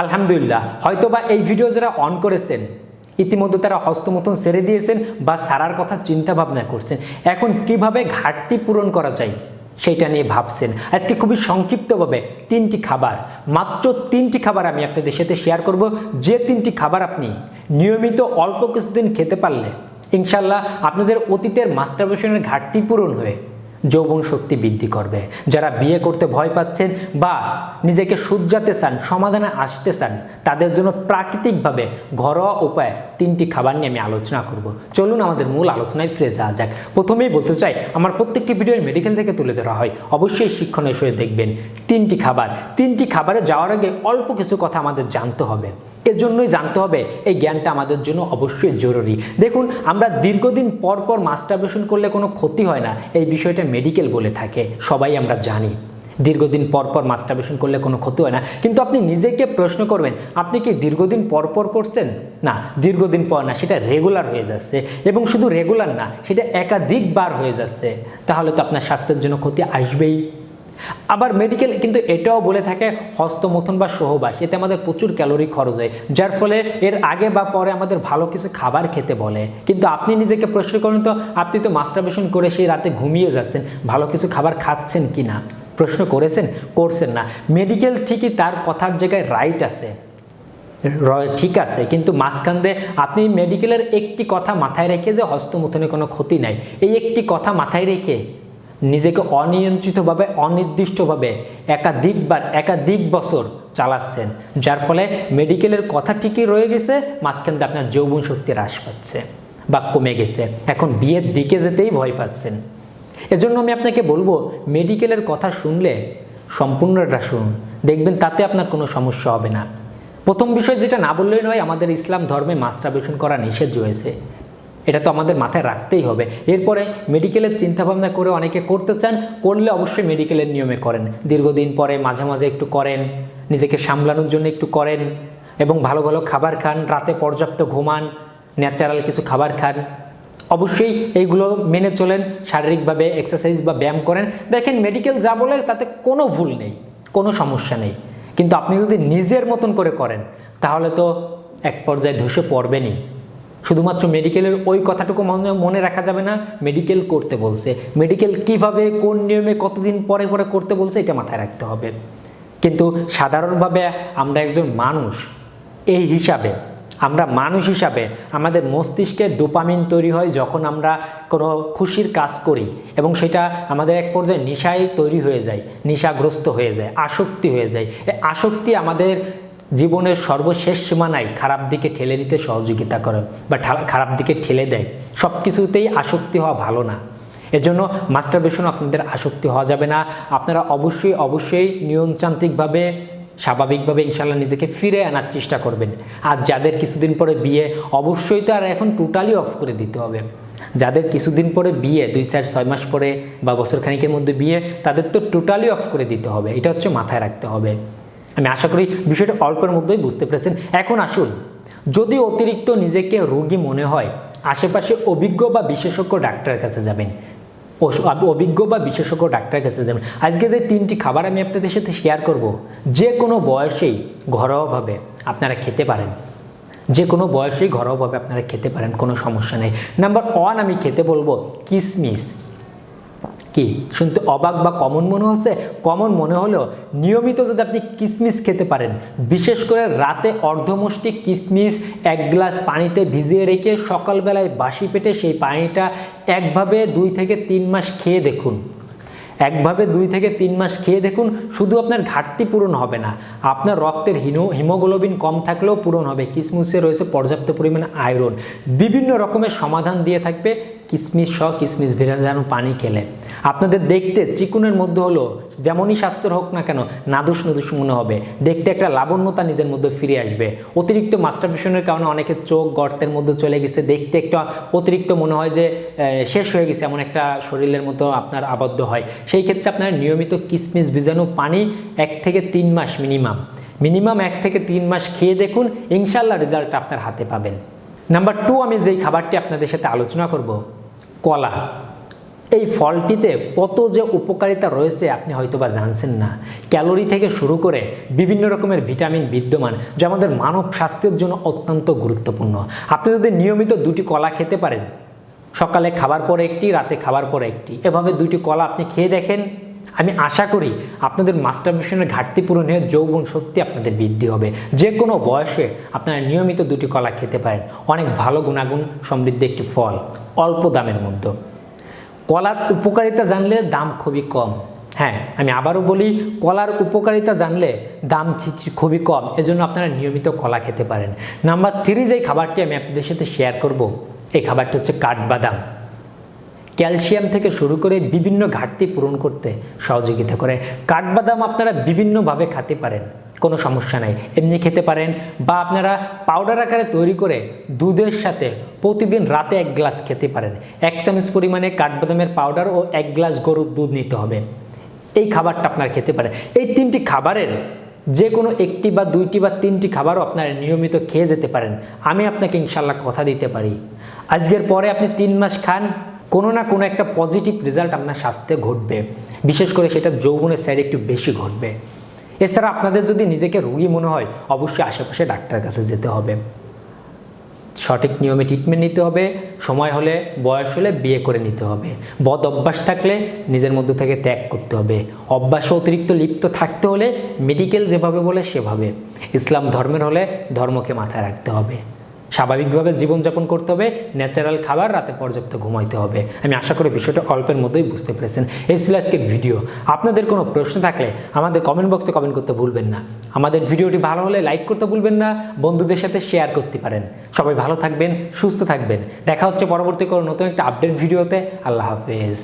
আলহামদুলিল্লাহ, হয়তোবা এই ভিডিও যারা অন করেছেন, ইতিমধ্যে তারা হস্তমতন সেরে দিয়েছেন বা সারার কথা চিন্তা ভাবনা করছেন। এখন কীভাবে ঘাটতি পূরণ করা যায় সেটা নিয়ে ভাবছেন। আজকে খুবই সংক্ষিপ্তভাবে তিনটি খাবার, মাত্র তিনটি খাবার আমি আপনাদের সাথে শেয়ার করব। যে তিনটি খাবার আপনি নিয়মিত অল্প কিছুদিন খেতে পারলে, ইনশাল্লাহ আপনাদের অতীতের মাস্টারবেশনের ঘাটতি পূরণ হয়ে যৌবন শক্তি বৃদ্ধি করবে। যারা বিয়ে করতে ভয় পাচ্ছেন বা নিজেকে শুধরাতে চান, সমাধানে আসতে চান, তাদের জন্য প্রাকৃতিকভাবে ঘরোয়া উপায়ে তিনটি খাবার নিয়ে আমি আলোচনা করব। চলুন আমাদের মূল আলোচনায় ফিরে যাওয়া যাক। প্রথমেই বলতে চাই, আমার প্রত্যেকটি ভিডিও মেডিকেল থেকে তুলে ধরা হয়। অবশ্যই শিক্ষণীয় হিসেবে দেখবেন তিনটি খাবার। তিনটি খাবারে যাওয়ার আগে অল্প কিছু কথা আমাদের জানতে হবে। এজন্যই জানতে হবে এই জ্ঞানটা আমাদের জন্য অবশ্যই জরুরি। দেখুন, আমরা দীর্ঘদিন পর পর মাস্টারবেশন করলে কোনো ক্ষতি হয় না। এই বিষয়টা মেডিকেল বলে থাকে, সবাই আমরা জানি। দীর্ঘদিন পর পর মাস্টারবেশন করলে কোনো ক্ষতি হয় না। কিন্তু আপনি নিজেকে প্রশ্ন করবেন, আপনি কি দীর্ঘদিন পর পর করছেন? না, দীর্ঘদিন পর না, সেটা রেগুলার হয়ে যাচ্ছে। এবং শুধু রেগুলার না, সেটা একাধিকবার হয়ে যাচ্ছে। তাহলে তো আপনার স্বাস্থ্যের জন্য ক্ষতি আসবেই। আবার মেডিকেল কিন্তু এটাও বলে থাকে হস্তমথন বা সহবাস, এতে আমাদের প্রচুর ক্যালোরি খরচ হয়, যার ফলে এর আগে বা পরে আমাদের ভালো কিছু খাবার খেতে বলে। কিন্তু আপনি নিজেকে প্রশ্ন করেন তো, আপনি তো মাস্টারবেশন করে সেই রাতে ঘুমিয়ে যাচ্ছেন, ভালো কিছু খাবার খাচ্ছেন কি না? প্রশ্ন করেছেন? করছেন না। মেডিকেল ঠিকই তার কথার জায়গায় রাইট আছে। ঠিক আছে, কিন্তু মাঝখান দিয়ে আপনি মেডিকেলের একটি কথা মাথায় রেখে যে হস্তমথনে কোনো ক্ষতি নাই। এই একটি কথা মাথায় রেখে নিজেকে অনিয়ন্ত্রিতভাবে, অনির্দিষ্টভাবে একাধিকবার একাধিক বছর চালাচ্ছেন। যার ফলে মেডিকেলের কথা ঠিকই রয়ে গেছে, মাঝখান দিয়ে আপনার যৌবন শক্তি হ্রাস পাচ্ছে বা কমে গেছে। এখন বিয়ের দিকে যেতেই ভয় পাচ্ছেন। এজন্য আমি আপনাকে বলব, মেডিকেলের কথা শুনলে সম্পূর্ণটা শুনুন। দেখবেন তাতে আপনার কোনো সমস্যা হবে না। প্রথম বিষয় যেটা না বললেই নয়, আমাদের ইসলাম ধর্মে মাস্টারবেশন করা নিষেধ রয়েছে। এটা তো আমাদের মাথায় রাখতেই হবে। এরপরে মেডিকেলের চিন্তাভাবনা করে অনেকে করতে চান, করলে অবশ্যই মেডিকেলের নিয়মে করেন। দীর্ঘদিন পরে মাঝে মাঝে একটু করেন, নিজেকে সামলানোর জন্য একটু করেন এবং ভালো ভালো খাবার খান, রাতে পর্যাপ্ত ঘুমান, ন্যাচারাল কিছু খাবার খান। অবশ্যই এইগুলো মেনে চলেন, শারীরিকভাবে এক্সারসাইজ বা ব্যায়াম করেন। দেখেন মেডিকেল যা বলে তাতে কোনো ভুল নেই, কোনো সমস্যা নেই। কিন্তু আপনি যদি নিজের মতন করে করেন, তাহলে তো এক পর্যায়ে ধসে পড়বেনই। শুধুমাত্র মেডিকেলের ওই কথাটুকু মনে মনে রাখা যাবে না মেডিকেল করতে বলছে। মেডিকেল কীভাবে, কোন নিয়মে, কতদিন পরে পরে করতে বলছে, এটা মাথায় রাখতে হবে। কিন্তু সাধারণভাবে আমরা একজন মানুষ, এই হিসাবে, আমরা মানুষ হিসাবে আমাদের মস্তিষ্কে ডোপামিন তৈরি হয় যখন আমরা কোনো খুশির কাজ করি এবং সেটা আমাদের এক পর্যায়ে নেশায় তৈরি হয়ে যায়, নেশাগ্রস্ত হয়ে যায়, আসক্তি হয়ে যায়। আসক্তি আমাদের জীবনের সর্বশেষ সীমানায় খারাপ দিকে ঠেলে নিতে সহযোগিতা করে বা খারাপ দিকে ঠেলে দেয়। সব কিছুতেই আসক্তি হওয়া ভালো না। এজন্য মাস্টারবেশন আপনাদের আসক্তি হওয়া যাবে না। আপনারা অবশ্যই অবশ্যই নিয়মতান্ত্রিকভাবে, স্বাভাবিকভাবে ইনশাল্লাহ নিজেকে ফিরে আনার চেষ্টা করবেন। আর যাদের কিছুদিন পরে বিয়ে, অবশ্যই তো আর এখন টোটালি অফ করে দিতে হবে। যাদের কিছুদিন পরে বিয়ে, দুই চার, ছয় মাস পরে বা বছর খানিকের মধ্যে বিয়ে, তাদের তো টোটালি অফ করে দিতে হবে। এটা হচ্ছে মাথায় রাখতে হবে। আমি আশা করি বিষয়টা অল্পের মধ্যেই বুঝতে পেরেছেন। এখন আসুন, যদি অতিরিক্ত নিজেকে রোগী মনে হয়, আশেপাশে অভিজ্ঞ বা বিশেষজ্ঞ ডাক্তারের কাছে যাবেন। অভিজ্ঞ বা বিশেষজ্ঞ ডাক্তারের কাছে যাবেন। আজকে যে তিনটি খাবার আমি আপনাদের সাথে শেয়ার করব, যে কোনো বয়সেই ঘরোয়াভাবে আপনারা খেতে পারেন। যে কোনো বয়সেই ঘরোয়াভাবে আপনারা খেতে পারেন, কোনো সমস্যা নেই। নাম্বার ওয়ান আমি খেতে বলব কিসমিস। কি? শুনতে অবাক বা কমন মনে হচ্ছে? কমন মনে হলেও নিয়মিত যদি আপনি কিসমিস খেতে পারেন, বিশেষ করে রাতে অর্ধমুষ্টি কিসমিস এক গ্লাস পানিতে ভিজিয়ে রেখে সকালবেলায় বাসি পেটে সেই পানিটা একভাবে দুই থেকে তিন মাস খেয়ে দেখুন। একভাবে দুই থেকে তিন মাস খেয়ে দেখুন, শুধু আপনার ঘাটতি পূরণ হবে না, আপনার রক্তের হিনো, হিমোগ্লোবিন কম থাকলেও পূরণ হবে। কিসমিসে রয়েছে পর্যাপ্ত পরিমাণে আয়রন। বিভিন্ন রকমের সমাধান দিয়ে থাকবে। কিসমিস সহ কিসমিস ভেজানো পানি খেলে। আপনাদের দেখতে চিকুনের মধ্যে হলো, যেমনই স্বাস্থ্যের হোক না কেন, নাদুস নদুস মনে হবে। দেখতে একটা লাবণ্যতা নিজের মধ্যে ফিরে আসবে। অতিরিক্ত মাস্টারবেশনের কারণে অনেকের চোখ গর্তের মধ্যে চলে গেছে। দেখতে একটা অতিরিক্ত মনে হয় যে শেষ হয়ে গেছে, এমন একটা শরীরের মতো আপনার আবদ্ধ হয়। সেই ক্ষেত্রে আপনার নিয়মিত কিসমিস ভিজানো পানি এক থেকে তিন মাস মিনিমাম মিনিমাম এক থেকে তিন মাস খেয়ে দেখুন ইনশাল্লাহ রেজাল্ট আপনার হাতে পাবেন। নাম্বার টু আমি যেই খাবারটি আপনাদের সাথে আলোচনা করব কলা। এই ফলটিতে কত যে উপকারিতা রয়েছে আপনি হয়তো বা জানছেন না। ক্যালোরি থেকে শুরু করে বিভিন্ন রকমের ভিটামিন বিদ্যমান, যা আমাদের মানব স্বাস্থ্যের জন্য অত্যন্ত গুরুত্বপূর্ণ। আপনি যদি নিয়মিত দুটি কলা খেতে পারেন, সকালে খাবার পরে একটি, রাতে খাবার পরে একটি, এভাবে দুটি কলা আপনি খেয়ে দেখেন আমি আশা করি আপনাদের মাস্টারবেশনের ঘাটতি পূরণ যৌবন শক্তি আপনাদের বৃদ্ধি হবে। যে কোনো বয়সে আপনারা নিয়মিত দুটি কলা খেতে পারেন। অনেক ভালো গুণাগুণ, সমৃদ্ধ একটি ফল, অল্প দামের মধ্যে। কলার উপকারিতা জানলে দাম খুবই কম। হ্যাঁ আমি আবারও বলি, কলার উপকারিতা জানলে দাম খুবই কম। এজন্য আপনারা নিয়মিত কলা খেতে পারেন। নাম্বার থ্রি যে খাবারটি আমি আপনাদের সাথে শেয়ার করব, এই খাবারটি হচ্ছে কাঠবাদাম। ক্যালসিয়াম থেকে শুরু করে বিভিন্ন ঘাটতি পূরণ করতে সহযোগিতা করে। কাঠবাদাম আপনারা বিভিন্নভাবে খেতে পারেন, কোনো সমস্যা নাই। এমনি খেতে পারেন বা আপনারা পাউডার আকারে তৈরি করে দুধের সাথে প্রতিদিন রাতে এক গ্লাস খেতে পারেন। এক চামচ পরিমাণে কাঠবাদামের পাউডার ও এক গ্লাস গরুর দুধ নিতে হবে। এই খাবারটা আপনারা খেতে পারেন। এই তিনটি খাবারের যে কোনো একটি বা দুইটি বা তিনটি খাবারও আপনারা নিয়মিত খেয়ে যেতে পারেন। আমি আপনাকে ইনশাল্লাহ কথা দিতে পারি। আজকের পরে আপনি তিন মাস খান কোনো না কোনো একটা পজিটিভ রেজাল্ট আপনার স্বাস্থ্যে ঘটবে। বিশেষ করে সেটা যৌবনের সাইড একটু বেশি ঘটবে। এছাড়া আপনাদের যদি নিজেকে রোগী মনে হয়, অবশ্যই আশেপাশে ডাক্তারের কাছে যেতে হবে। সঠিক নিয়মে ট্রিটমেন্ট নিতে হবে, সময় হলে, বয়স হলে বিয়ে করে নিতে হবে। বদ অভ্যাস থাকলে নিজের মধ্যে থেকে ত্যাগ করতে হবে। অভ্যাসে অতিরিক্ত লিপ্ত থাকতে হলে মেডিকেল যেভাবে বলে সেভাবে। ইসলাম ধর্মের হলে ধর্মকে মাথায় রাখতে হবে। স্বাভাবিকভাবে জীবনযাপন করতে হবে ন্যাচারাল খাবার রাতে পর্যাপ্ত ঘুমাইতে হবে। আমি আশা করি বিষয়টা অল্পের মধ্যেই বুঝতে পেরেছেন। এই ছিল আজকের ভিডিও। আপনাদের কোনো প্রশ্ন থাকলে আমাদের কমেন্ট বক্সে কমেন্ট করতে ভুলবেন না। আমাদের ভিডিওটি ভালো হলে লাইক করতে ভুলবেন না, বন্ধুদের সাথে শেয়ার করতে পারেন। সবাই ভালো থাকবেন, সুস্থ থাকবেন। দেখা হচ্ছে পরবর্তী কোনো নতুন একটা আপডেট ভিডিওতে। আল্লাহ হাফেজ।